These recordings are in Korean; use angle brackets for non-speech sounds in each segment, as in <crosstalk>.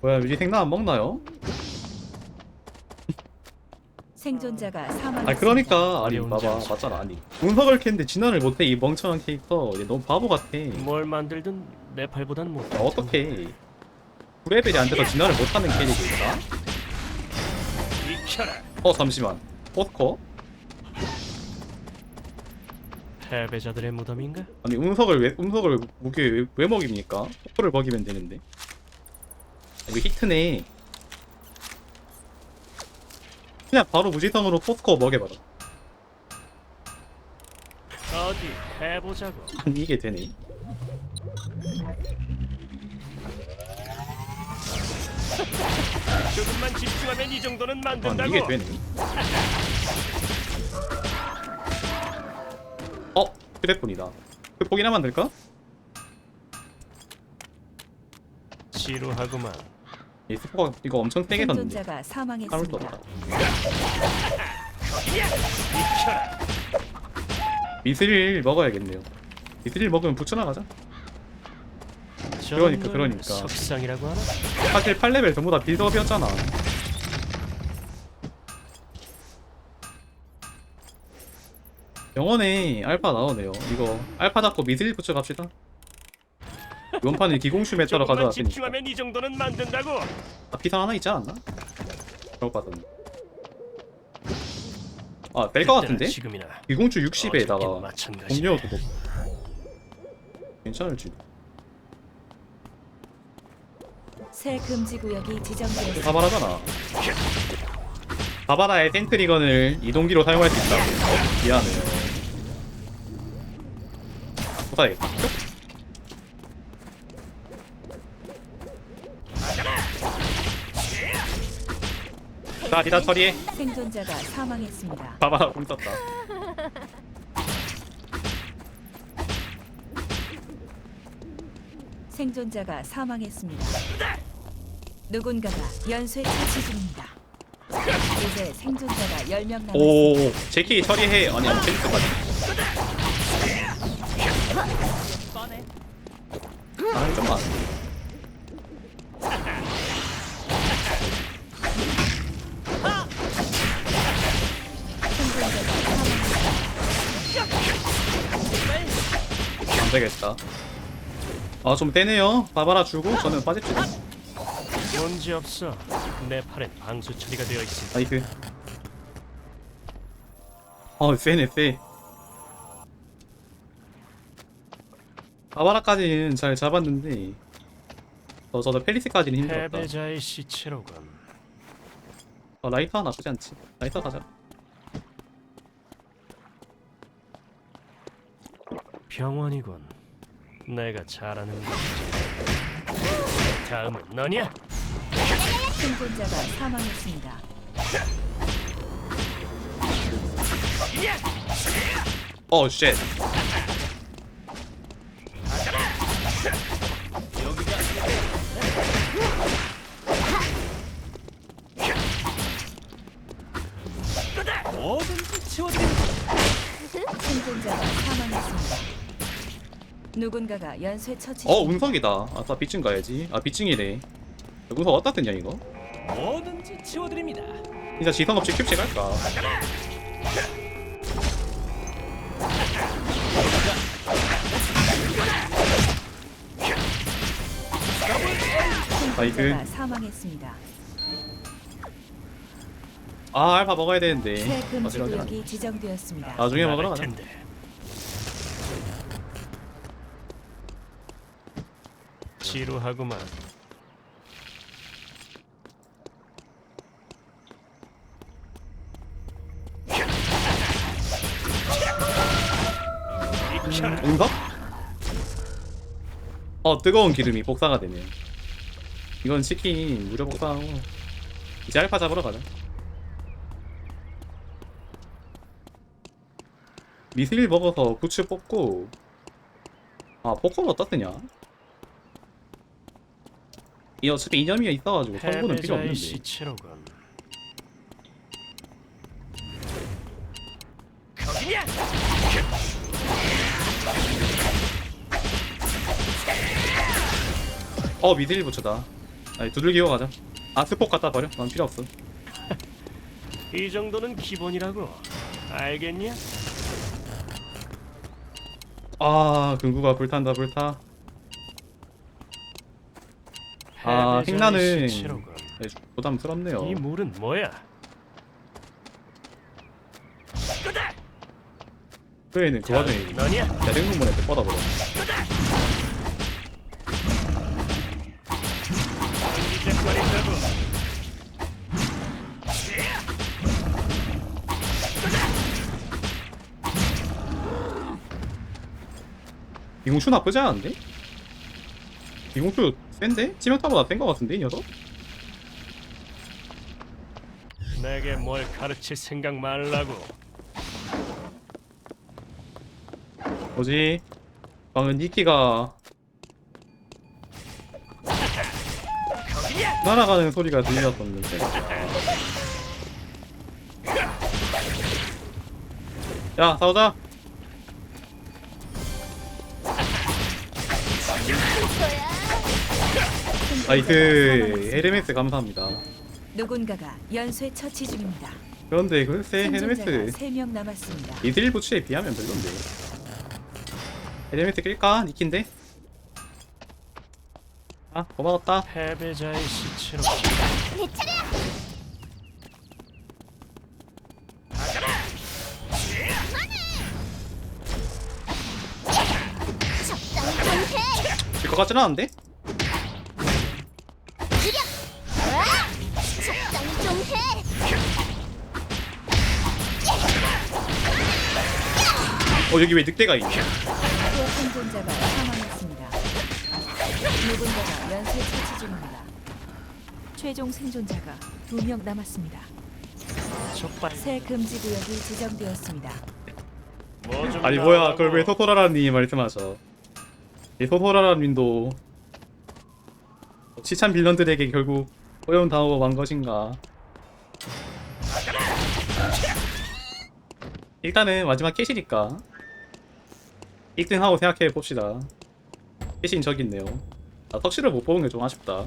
뭐야 유지 생나 안 먹나요? 생존자가 사망했습니다. 아 그러니까 아니 봐봐. 맞잖아 아니 운석을 캤는데 진화를 못해 이 멍청한 캐릭터 얘 너무 바보 같아 뭘 만들든 내 팔보단 못. 아, 어떡해 9레벨이 안 돼서 진화를 못하는 캐릭이 있다? 익혀라. 어 잠시만 포스커? 패배자들의 무덤인가? 아니 운석을 왜 운석을 무게 왜, 왜 먹입니까? 포커를 먹이면 되는데 아, 이거 히트네 그냥 바로 무지성으로 포스커 먹여봐라 어디 해보자고. 아니 이게 되네 조금만 집중하면 이 정도는 아니 만든다고. 이게 되네 어? 휴대폰이다 그 포기나 만들까? 지루하구만. 이 스포가 이거 엄청 세게 던는데 생존자가 까물 수 사망했습니다. 없다. 미스릴 먹어야겠네요 미스릴 먹으면 붙여나가자 그러니까, 걸 그러니까. 석상이라고 하나? 사실 8레벨 전부 다 빌드업이었잖아 영원에 알파 나오네요 이거 알파 잡고 미스릴 붙여 갑시다 이번 판은 기공슈 메타로 조금만 가져왔으니까 집중하면 이 정도는 만든다고. 아, 피상 하나 있지 않았나? 잘못 봤었네 아뺄 것 그때나 같은데? 지금이나. 어저께 60에다가 마찬가지. 공녀 그거 괜찮을지 새 금지 구역이 지정되었습니다. 사발하잖아 바바라의 탱크리건을 이동기로 사용할 수 있다 미안해요 못하겠다 자 디다 처리해 생존자가 사망했습니다. 바바라 공 떴다 생존자가 사망했습니다. 누군가가 연쇄 처치 중입니다. 이제 생존자가 10명 남았습니다. 오 제키 처리해 아니 아니 탱크까지 아 좀만 안 되겠다. 아좀 떼네요. 바바라 주고 저는 빠집시다 문제 없어. 내 팔엔 방수 처리가 되어 있습니다. 나이스. 어 세네 세 바바라까지는 잘 잡았는데 저 저도 펠리스까지는 힘들었다. 패배자의 시체로군. 어, 라이터 나쁘지 않지? 라이터 가자 병원이군. 내가 잘하는 거. 다음은 너냐? 생존자가 사망했습니다. 어쉣 누군가가 연쇄 처치 어. 운석이다 아까 비층 가야지 아 비층이래 운석 어디다 뜨냐 이거 뭐든지 치워드립니다. 진짜 지성 없이 큐브씩 할까 생존자가 사망했습니다. 아 알파 먹어야 되는데 금지 어지러지 않아. 구역이 지정되었습니다. 나중에 먹으러 가자 텐데. 지루하구만. 운석? 어 뜨거운 기름이 복사가 되네 이건 치킨이 무료 복사하고 이제 알파 잡으러 가자 미스릴 먹어서 부츠 뽑고 아 포커는 어디다 뜨냐 이 어차피 이념이 있어가지고 성분은 필요 없는데 시체로군. 거기냐? 어 미스릴 부츠다 아니 두들기고 가자 아 스폭 갖다 버려 난 필요 없어 <laughs> 이 정도는 기본이라고. 알겠냐? 아 금구가 불탄다 불타 아. 네, 부담스럽네요 이 물은 뭐야? 후에는 그 와중에 너냐? 대생문문에 뻗어버려. 비공추 나쁘지 않은데? 비공추 센데? 치명타보다 센 거 같은데 이 녀석? 내게 뭘 가르칠 생각 말라고. 뭐지? 방금 니키가 날아가는 소리가 들렸었는데 야 싸우자 나이스 헤르메스 감사합니다 누군가가 연쇄 처치 중입니다. 그런데 글쎄 생존자가 헤르메스 3명 남았습니다. 이들 부츠에 비하면 별론데 헤르메스 낄까? 니키인데? 아 고마웠다 패배자의 시체로. 질것 같진 않은데? 어 여기 왜 늑대가 있냐 또 생존자가 사망했습니다. 누군가가 연쇄 처치 중입니다. 최종 생존자가 2명 남았습니다. 적발. 새 금지 구역이 지정되었습니다. 뭐좀 아니 뭐야 그걸 왜 소토라라님이 말씀하셔 이 소토라라님도 치찬 빌런들에게 결국 허용 당하고 만 것인가 일단은 마지막 캐시니까 1등하고 생각해 봅시다 캐시인 저기 있네요 아 턱시를 못 뽑은 게 좀 아쉽다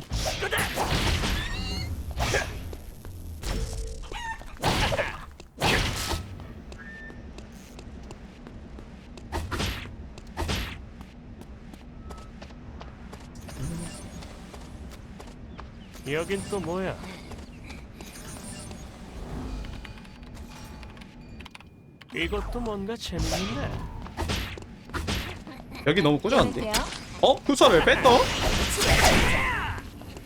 여긴 또 뭐야? 이것도 뭔가 재밌는데. 여기 너무 꾸준한데? 어? 후처를 뺐어?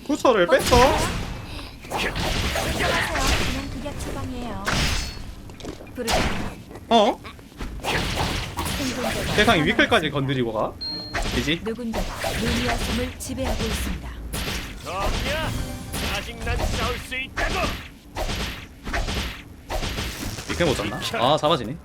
후처를 뺐어? 어? 생존자가 세상에. 위클까지 건드리고 가? 이지? 누군가가 루미아 섬을 지배하고 있습니다. 없냐? 아직 난 싸울 수 있다고. 위클 못 잡나? 아 잡아지네